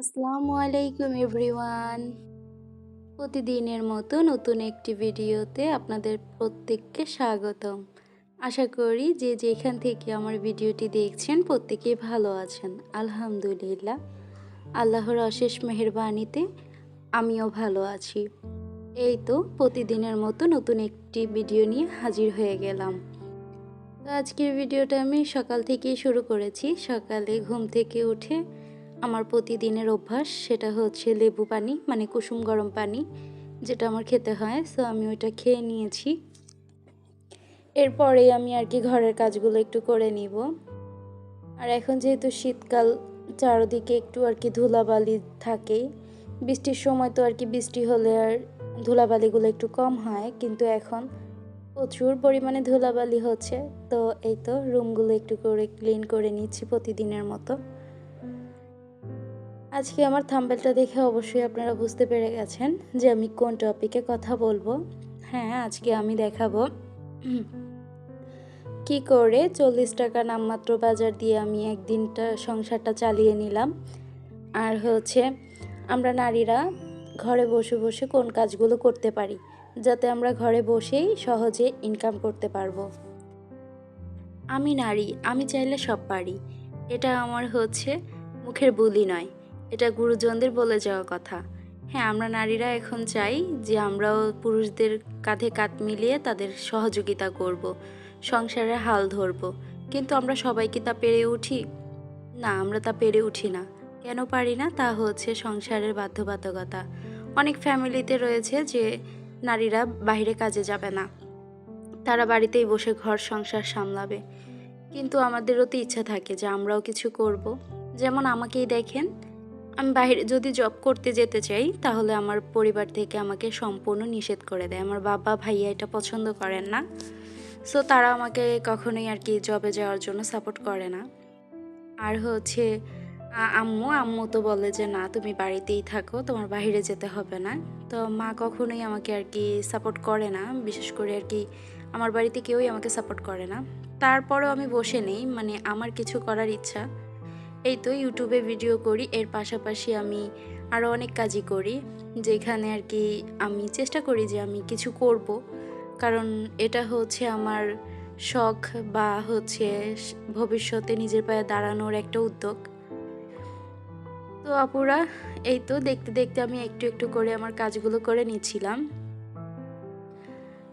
আসসালামু আলাইকুম এভরিওয়ান। প্রতিদিনের মতো নতুন একটি ভিডিওতে আপনাদের প্রত্যেককে স্বাগতম। আশা করি যে যেখান থেকে আমার ভিডিওটি দেখছেন প্রত্যেকেই ভালো আছেন, আলহামদুলিল্লাহ। আল্লাহর অশেষ মেহেরবানিতে আমিও ভালো আছি। এই তো প্রতিদিনের মতো নতুন একটি ভিডিও নিয়ে হাজির হয়ে গেলাম। আজকের ভিডিওটা আমি সকাল থেকেই শুরু করেছি। সকালে ঘুম থেকে উঠে আমার প্রতিদিনের অভ্যাস সেটা হচ্ছে লেবু পানি মানে কুসুম গরম পানি, যেটা আমার খেতে হয়। সো আমি ওইটা খেয়ে নিয়েছি। এরপরে আমি আর কি ঘরের কাজগুলো একটু করে নিব। আর এখন যেহেতু শীতকাল, চারদিকে একটু আর কি ধুলাবালি থাকে, বৃষ্টির সময় তো আর কি বৃষ্টি হলে আর ধুলাবালিগুলো একটু কম হয়, কিন্তু এখন প্রচুর পরিমাণে ধুলাবালি হচ্ছে। তো এই তো রুমগুলো একটু করে ক্লিন করে নিচ্ছি প্রতিদিনের মতো। আজকে আমার থাম্বেলটা দেখে অবশ্যই আপনারা বুঝতে পেরে গেছেন যে আমি কোন টপিকে কথা বলব। হ্যাঁ আজকে আমি দেখাবো। কি করে চল্লিশ টাকা নামমাত্র বাজার দিয়ে আমি একদিনটা সংসারটা চালিয়ে নিলাম। আর হচ্ছে আমরা নারীরা ঘরে বসে বসে কোন কাজগুলো করতে পারি, যাতে আমরা ঘরে বসেই সহজে ইনকাম করতে পারব। আমি নারী, আমি চাইলে সব পারি। এটা আমার হচ্ছে মুখের বুলি নয়। এটা গুরুজনদের বলে যাওয়া কথা। হ্যাঁ আমরা নারীরা এখন চাই যে আমরাও পুরুষদের কাঁধে কাঁধ মিলিয়ে তাদের সহযোগিতা করব। সংসারে হাল ধরব। কিন্তু আমরা সবাই কি তা পেরে উঠি? না, আমরা তা পেরে উঠি না। কেন পারি না? তা হচ্ছে সংসারের বাধ্যবাধকতা। অনেক ফ্যামিলিতে রয়েছে যে নারীরা বাইরে কাজে যাবে না। তারা বাড়িতেই বসে ঘর সংসার সামলাবে। কিন্তু আমাদেরও তো ইচ্ছা থাকে যে আমরাও কিছু করব। যেমন আমাকেই দেখেন আমি বাইরে যদি জব করতে যেতে চাই, তাহলে আমার পরিবার থেকে আমাকে সম্পূর্ণ নিষেধ করে দেয়। আমার বাবা, ভাইয়া এটা পছন্দ করেন না। সো তারা আমাকে কখনোই আর কি জবে যাওয়ার জন্য সাপোর্ট করে না। আর হচ্ছে আম্মু আম্মু তো বলে যে, না, তুমি বাড়িতেই থাকো, তোমার বাইরে যেতে হবে না। তো মা কখনোই আমাকে আর কি সাপোর্ট করে না। বিশেষ করে আর কি আমার বাড়িতে কেউই আমাকে সাপোর্ট করে না। তারপরেও আমি বসে নেই। মানে আমার কিছু করার ইচ্ছা। এই তো ইউটিউবে ভিডিও করি, এর পাশাপাশি আমি আরও অনেক কাজই করি, যেখানে আর কি আমি চেষ্টা করি যে আমি কিছু করব। কারণ এটা হচ্ছে আমার শখ বা হচ্ছে ভবিষ্যতে নিজের পায়ে দাঁড়ানোর একটা উদ্যোগ। তো আপুরা, এই তো দেখতে দেখতে আমি একটু একটু করে আমার কাজগুলো করে নিচ্ছিলাম।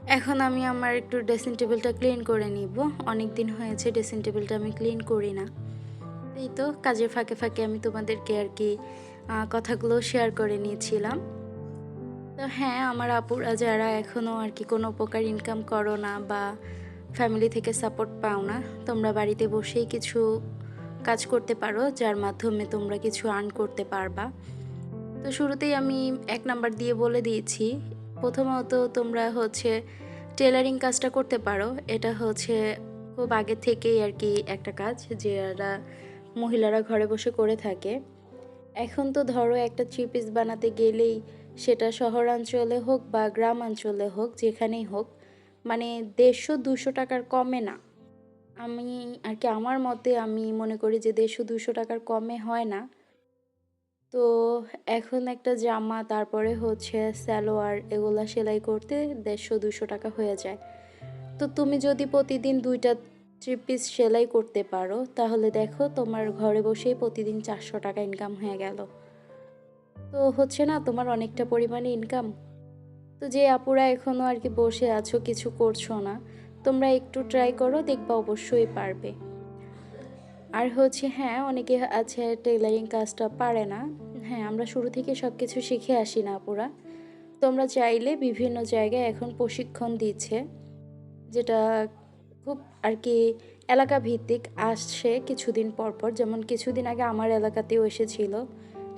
এখন আমি আমার একটু ড্রেসিং টেবিলটা ক্লিন করে নিব। অনেক দিন হয়েছে ড্রেসিং টেবিলটা আমি ক্লিন করি না। এই তো, কাজের ফাঁকে ফাঁকে আমি তোমাদেরকে আর কি কথাগুলো শেয়ার করে নিয়েছিলাম। তো হ্যাঁ আমার আপুরা যারা এখনও আর কি কোনো উপকার ইনকাম করো না বা ফ্যামিলি থেকে সাপোর্ট পাও না, তোমরা বাড়িতে বসেই কিছু কাজ করতে পারো, যার মাধ্যমে তোমরা কিছু আর্ন করতে পারবা। তো শুরুতেই আমি এক নাম্বার দিয়ে বলে দিয়েছি। প্রথমত তোমরা হচ্ছে টেলারিং কাজটা করতে পারো। এটা হচ্ছে খুব আগে থেকেই আর কি একটা কাজ যারা মহিলারা ঘরে বসে করে থাকে। এখন তো ধরো একটা থ্রি পিস বানাতে গেলেই সেটা শহরাঞ্চলে হোক বা গ্রামাঞ্চলে হোক, যেখানেই হোক মানে দেড়শো দুশো টাকার কমে না। আমি আর কি আমার মতে আমি মনে করি যে দেড়শো দুশো টাকার কমে হয় না। তো এখন একটা জামা, তারপরে হচ্ছে সালোয়ার, এগুলা সেলাই করতে দেড়শো দুশো টাকা হয়ে যায়। তো তুমি যদি প্রতিদিন দুইটা থ্রি পিস সেলাই করতে পারো। তাহলে দেখো তোমার ঘরে বসেই প্রতিদিন চারশো টাকা ইনকাম হয়ে গেল। তো হচ্ছে না তোমার অনেকটা পরিমাণে ইনকাম তো যে আপুরা এখনও আর কি বসে আছো কিছু করছ না তোমরা একটু ট্রাই করো দেখবা অবশ্যই পারবে। আর হচ্ছে হ্যাঁ অনেকে আছে টেলারিং কাজটা পারে না। হ্যাঁ আমরা শুরু থেকে সব কিছু শিখে আসি না আপুরা। তোমরা চাইলে বিভিন্ন জায়গায় এখন প্রশিক্ষণ দিচ্ছে যেটা খুব আর কি এলাকা ভিত্তিক আসছে কিছুদিন পর পর। যেমন কিছুদিন আগে আমার এলাকাতেও এসেছিল।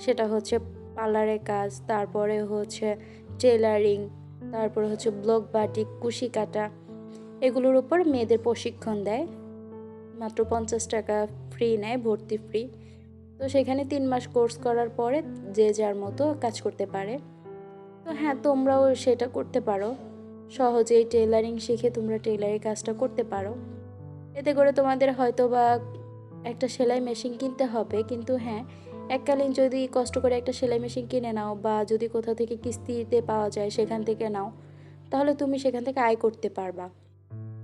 সেটা হচ্ছে পার্লারের কাজ, তারপরে হচ্ছে টেলারিং তারপরে হচ্ছে ব্লক বাটিক কুশি কাটা, এগুলোর উপর মেয়েদের প্রশিক্ষণ দেয়। মাত্র পঞ্চাশ টাকা ফ্রি নেয়, ভর্তি ফ্রি তো সেখানে তিন মাস কোর্স করার পরে যে যার মতো কাজ করতে পারে। তো হ্যাঁ তোমরাও সেটা করতে পারো। সহজেই টেলারিং শিখে তোমরা টেলারিং কাজটা করতে পারো। এতে করে তোমাদের হয়তো বা একটা সেলাই মেশিন কিনতে হবে। কিন্তু হ্যাঁ এককালীন যদি কষ্ট করে একটা সেলাই মেশিন কিনে নাও বা যদি কোথাও থেকে কিস্তিতে পাওয়া যায় সেখান থেকে নাও, তাহলে তুমি সেখান থেকে আয় করতে পারবা।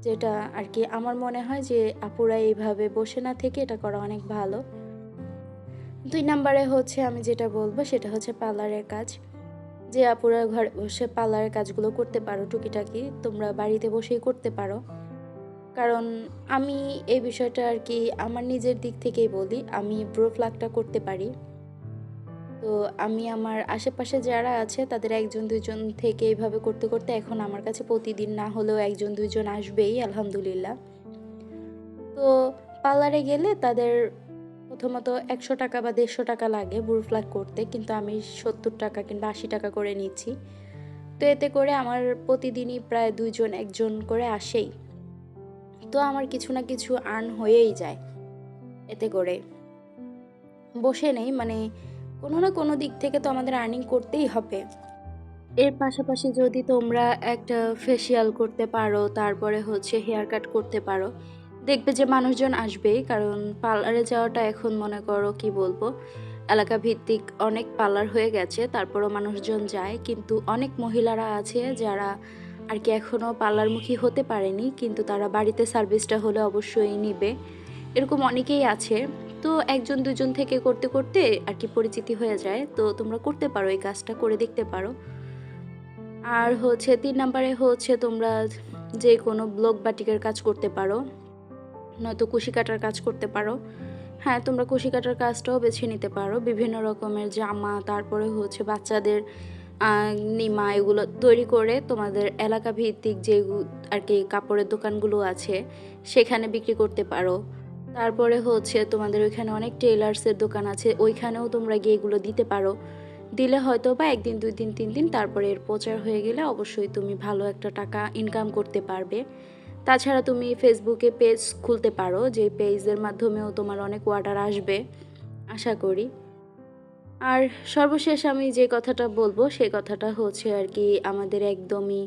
যেটা আর কি আমার মনে হয় যে আপুরা এইভাবে বসে না থেকে এটা করা অনেক ভালো। দুই নাম্বারে হচ্ছে আমি যেটা বলব সেটা হচ্ছে পার্লারের কাজ। যে আপুরা ঘরে বসে পার্লারের কাজগুলো করতে পারো টুকিটাকি, তোমরা বাড়িতে বসেই করতে পারো। কারণ আমি এই বিষয়টা আর কি আমার নিজের দিক থেকেই বলি, আমি ব্রো ফ্লাগটা করতে পারি। তো আমি আমার আশেপাশে যারা আছে, তাদের একজন, দুইজন থেকে এইভাবে করতে করতে এখন আমার কাছে প্রতিদিন না হলেও একজন, দুইজন আসবেই, আলহামদুলিল্লাহ। তো পার্লারে গেলে তাদের প্রথমত একশো টাকা বা দেড়শো টাকা লাগে ব্রু ফ্লাগ করতে, কিন্তু আমি সত্তর টাকা কিংবা আশি টাকা করে নিচ্ছি। তো এতে করে আমার প্রতিদিনই প্রায় দুইজন, একজন করে আসেই। তো আমার কিছু না কিছু আর্ন হয়েই যায় এতে করে। বসে নেই মানে কোনো না কোনো দিক থেকে তো আমাদের আর্নিং করতেই হবে। এর পাশাপাশি যদি তোমরা একটা ফেসিয়াল করতে পারো, তারপরে হচ্ছে হেয়ার কাট করতে পারো দেখবে যে মানুষজন আসবেই কারণ পার্লারে যাওয়াটা এখন মনে করো কি বলব এলাকা ভিত্তিক অনেক পার্লার হয়ে গেছে, তারপরও মানুষজন যায়, কিন্তু অনেক মহিলারা আছে যারা আর কি এখনও পার্লারমুখী হতে পারেনি, কিন্তু তারা বাড়িতে সার্ভিসটা হলে অবশ্যই নিবে। এরকম অনেকেই আছে, তো একজন দুজন থেকে করতে করতে আর কি পরিচিতি হয়ে যায়, তো তোমরা করতে পারো, এই কাজটা করে দেখতে পারো। আর হচ্ছে, তিন নম্বরে হচ্ছে তোমরা যে কোনো ব্লক বাটিকের কাজ করতে পারো। নয়তো কুশি কাটার কাজ করতে পারো। হ্যাঁ তোমরা কুশি কাটার কাজটাও বেছে নিতে পারো। বিভিন্ন রকমের জামা, তারপরে হচ্ছে বাচ্চাদের নিমা এগুলো তৈরি করে তোমাদের এলাকা ভিত্তিক যে আর কি কাপড়ের দোকানগুলো আছে, সেখানে বিক্রি করতে পারো। তারপরে হচ্ছে তোমাদের ওইখানে অনেক টেলার্সের দোকান আছে, ওইখানেও তোমরা গিয়ে এগুলো দিতে পারো। দিলে হয়তো বা একদিন, দুই দিন, তিন দিন, তারপরে এর প্রচার হয়ে গেলে অবশ্যই তুমি ভালো একটা টাকা ইনকাম করতে পারবে। তাছাড়া তুমি ফেসবুকে পেজ খুলতে পারো, যে পেজের মাধ্যমেও তোমার অনেক অর্ডার আসবে, আশা করি। আর সর্বশেষ আমি যে কথাটা বলব সে কথাটা হচ্ছে আর কি আমাদের একদমই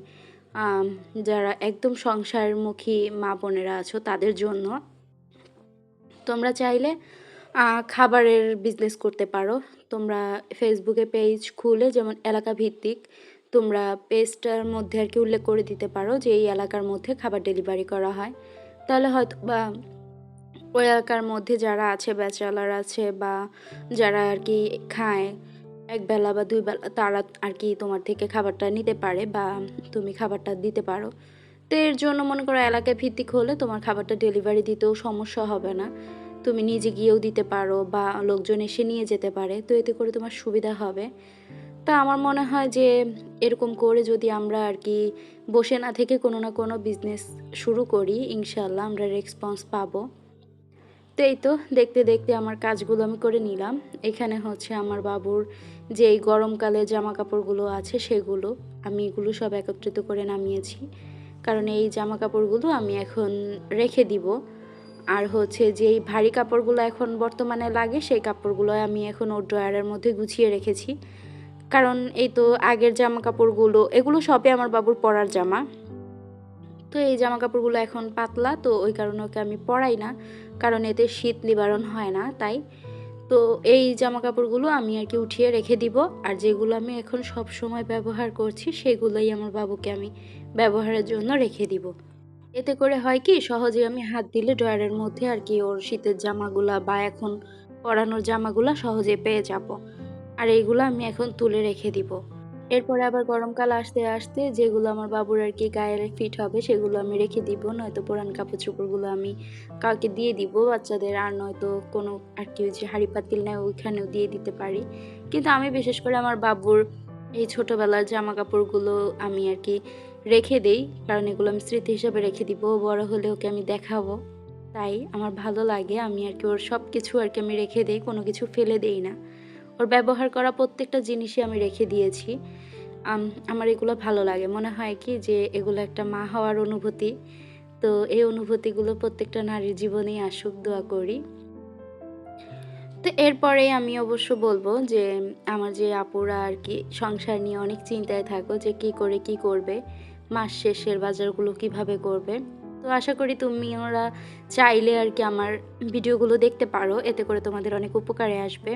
যারা একদম সংসারমুখী মা বোনেরা আছো, তাদের জন্য। তোমরা চাইলে খাবারের বিজনেস করতে পারো। তোমরা ফেসবুকে পেজ খুলে, যেমন এলাকা ভিত্তিক তোমরা পেজটার মধ্যে আর কি উল্লেখ করে দিতে পারো যে এই এলাকার মধ্যে খাবার ডেলিভারি করা হয়। তাহলে হয়তো বা ওই এলাকার মধ্যে যারা আছে, ব্যাচেলার আছে বা যারা আর কি খায়, এক বেলা বা দুই বেলা, তারা আর কি তোমার থেকে খাবারটা নিতে পারে বা তুমি খাবারটা দিতে পারো। তো এর জন্য মনে করো এলাকায় ভিত্তিক হলে তোমার খাবারটা ডেলিভারি দিতেও সমস্যা হবে না। তুমি নিজে গিয়েও দিতে পারো বা লোকজন এসে নিয়ে যেতে পারে, তো এতে করে তোমার সুবিধা হবে। তা আমার মনে হয় যে এরকম করে যদি আমরা আর কি বসে না থেকে কোনো না কোনো বিজনেস শুরু করি ইনশাল্লাহ আমরা রেসপন্স পাবো। তো এই তো, দেখতে দেখতে আমার কাজগুলো আমি করে নিলাম। এখানে হচ্ছে আমার বাবুর যে এই গরমকালে জামা কাপড়গুলো আছে সেগুলো, আমি এগুলো সব একত্রিত করে নামিয়েছি। কারণ এই জামা কাপড়গুলো আমি এখন রেখে দিব। আর হচ্ছে যেই ভারী কাপড়গুলো এখন বর্তমানে লাগে, সেই কাপড়গুলো আমি এখন ওর ড্রয়ারের মধ্যে গুছিয়ে রেখেছি। কারণ এই তো আগের জামা কাপড়গুলো, এগুলো সবই আমার বাবুর পরার জামা। তো এই জামা কাপড়গুলো এখন পাতলা, তো ওই কারণে ওকে আমি পরাই না, কারণ এতে শীত নিবারণ হয় না তাই। তো এই জামা কাপড়গুলো আমি আর কি উঠিয়ে রেখে দিব, আর যেগুলো আমি এখন সব সময় ব্যবহার করছি, সেগুলোই আমার বাবুকে আমি ব্যবহারের জন্য রেখে দিব। এতে করে হয় কি সহজে আমি হাত দিলে ড্রয়ারের মধ্যে আর কি ওর শীতের জামাগুলা বা এখন পরানোর জামাগুলা সহজে পেয়ে যাব। আর এইগুলো আমি এখন তুলে রেখে দিব। এরপরে আবার গরমকাল আসতে আসতে যেগুলো আমার বাবুর আর কি গায়ের ফিট হবে সেগুলো আমি রেখে দিব, নয়তো পুরান কাপড় চোপড়গুলো আমি কাউকে দিয়ে দিব, বাচ্চাদের আর নয়তো কোনো আর কি যে হাঁড়ি পাতিল নেয় ওইখানেও দিয়ে দিতে পারি। কিন্তু আমি বিশেষ করে আমার বাবুর এই ছোটোবেলার জামা কাপড়গুলো আমি আর কি রেখে দেই, কারণ এগুলো আমি স্মৃতি হিসাবে রেখে দিব। বড় হলে ওকে আমি দেখাবো। তাই আমার ভালো লাগে, আমি আর কি ওর সব কিছু আর কি আমি রেখে দেই, কোনো কিছু ফেলে দেই না। ওর ব্যবহার করা প্রত্যেকটা জিনিসই আমি রেখে দিয়েছি। আম- আমার এগুলো ভালো লাগে। মনে হয় কি যে এগুলো একটা মা হওয়ার অনুভূতি। তো এই অনুভূতিগুলো প্রত্যেকটা নারীর জীবনেই আসুক, দোয়া করি। তো এরপরে আমি অবশ্য বলব যে আমার যে আপুরা আর কি সংসার নিয়ে অনেক চিন্তায় থাকো যে কি করে কি করবে। মাস শেষের বাজারগুলো কীভাবে করবে তো আশা করি তুমি ওরা চাইলে আর কি আমার ভিডিওগুলো দেখতে পারো, এতে করে তোমাদের অনেক উপকারে আসবে।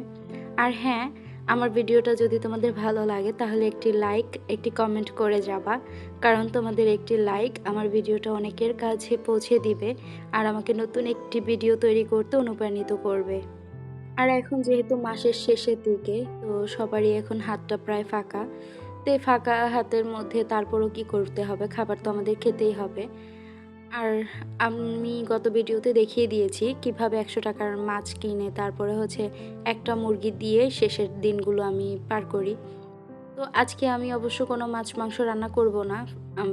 আর হ্যাঁ আমার ভিডিওটা যদি তোমাদের ভালো লাগে তাহলে একটি লাইক একটি কমেন্ট করে যাবা। কারণ তোমাদের একটি লাইক আমার ভিডিওটা অনেকের কাছে পৌঁছে দিবে আর আমাকে নতুন একটি ভিডিও তৈরি করতে অনুপ্রাণিত করবে। আর এখন যেহেতু মাসের শেষের দিকে, তো সবারই এখন হাতটা প্রায় ফাঁকা। তো এই ফাঁকা হাতের মধ্যে তারপরও কি করতে হবে? খাবার তো আমাদের খেতেই হবে। আর আমি গত ভিডিওতে দেখিয়ে দিয়েছি কীভাবে একশো টাকার মাছ কিনে, তারপরে হচ্ছে একটা মুরগি দিয়ে শেষের দিনগুলো আমি পার করি। তো আজকে আমি অবশ্য কোনো মাছ, মাংস রান্না করব না।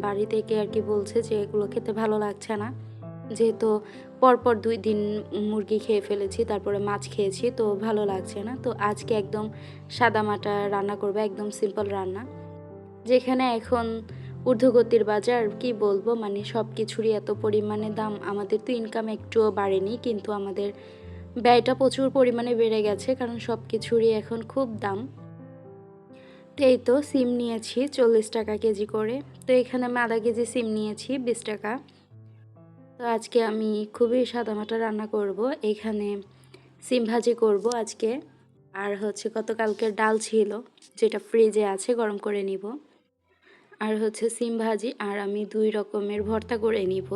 বাড়ি থেকে আর কি বলছে যে এগুলো খেতে ভালো লাগছে না। যেহেতু পরপর দুই দিন মুরগি খেয়ে ফেলেছি, তারপরে মাছ খেয়েছি, তো ভালো লাগছে না। তো আজকে একদম সাদা মাটা রান্না করবে, একদম সিম্পল রান্না। যেখানে এখন ঊর্ধ্বগতির বাজার, কি বলব? মানে সব কিছুরই এত পরিমাণে দাম। আমাদের তো ইনকাম একটুও বাড়েনি, কিন্তু আমাদের ব্যয়টা প্রচুর পরিমাণে বেড়ে গেছে, কারণ সব কিছুরই এখন খুব দাম। তো এই তো সিম নিয়েছি, চল্লিশ টাকা কেজি করে। তো এখানে আমি আধা কেজি সিম নিয়েছি, বিশ টাকা। তো আজকে আমি খুবই সাদামাটা রান্না করব। এখানে সিম ভাজি করব আজকে। আর হচ্ছে গতকালকের ডাল ছিল, যেটা ফ্রিজে আছে, গরম করে নিব। আর হচ্ছে সিম ভাজি আর আমি দুই রকমের ভর্তা করে নিব।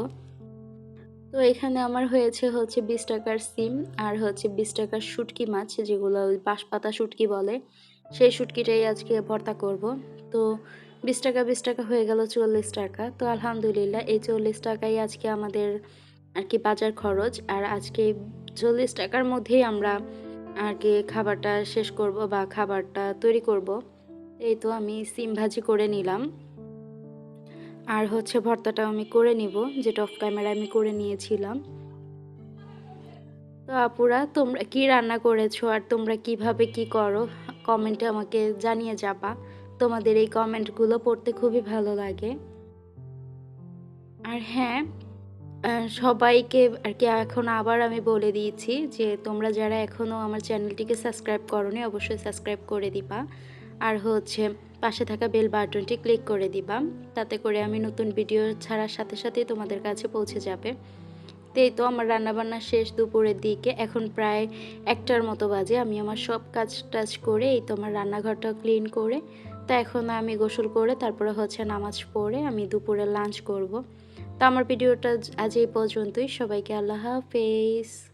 তো এখানে আমার হয়েছে হচ্ছে বিশ টাকার সিম আর হচ্ছে বিশ টাকার শুটকি মাছ, যেগুলো ওই বাঁশপাতা শুটকি বলে, সেই শুটকিটাই আজকে ভর্তা করব। তো বিশ টাকা বিশ টাকা হয়ে গেল চল্লিশ টাকা। তো আলহামদুলিল্লাহ এই চল্লিশ টাকাই আজকে আমাদের আর কি বাজার খরচ। আর আজকে চল্লিশ টাকার মধ্যেই আমরা আর কি খাবারটা শেষ করব বা খাবারটা তৈরি করব। এই তো আমি সিম ভাজি করে নিলাম। আর হচ্ছে ভর্তাটা আমি করে নিব, যেটা অফ ক্যামেরা আমি করে নিয়েছিলাম। তো আপুরা, তোমরা কি রান্না করেছ আর তোমরা কীভাবে কি করো, কমেন্টে আমাকে জানিয়ে যাবা। তোমাদের এই কমেন্টগুলো পড়তে খুবই ভালো লাগে। আর হ্যাঁ সবাইকে আর কি এখন আবার আমি বলে দিয়েছি যে তোমরা যারা এখনও আমার চ্যানেলটিকে সাবস্ক্রাইব করোনি, অবশ্যই সাবস্ক্রাইব করে দিবা। আর হচ্ছে পাশে থাকা বেল বাটনটি ক্লিক করে দিবা। তাতে করে আমি নতুন ভিডিও ছাড়ার সাথে সাথেই তোমাদের কাছে পৌঁছে যাবে। তো এই তো আমার রান্নাবান্না শেষ দুপুরের দিকে। এখন প্রায় একটার মতো বাজে। আমি আমার সব কাজ টাজ করে এই তো আমার রান্নাঘরটা ক্লিন করে, তো এখন আমি গোসল করে তারপরে হচ্ছে নামাজ পড়ে আমি দুপুরে লাঞ্চ করব। তো আমার ভিডিওটা আজ এই পর্যন্তই। সবাইকে আল্লাহ হাফেজ।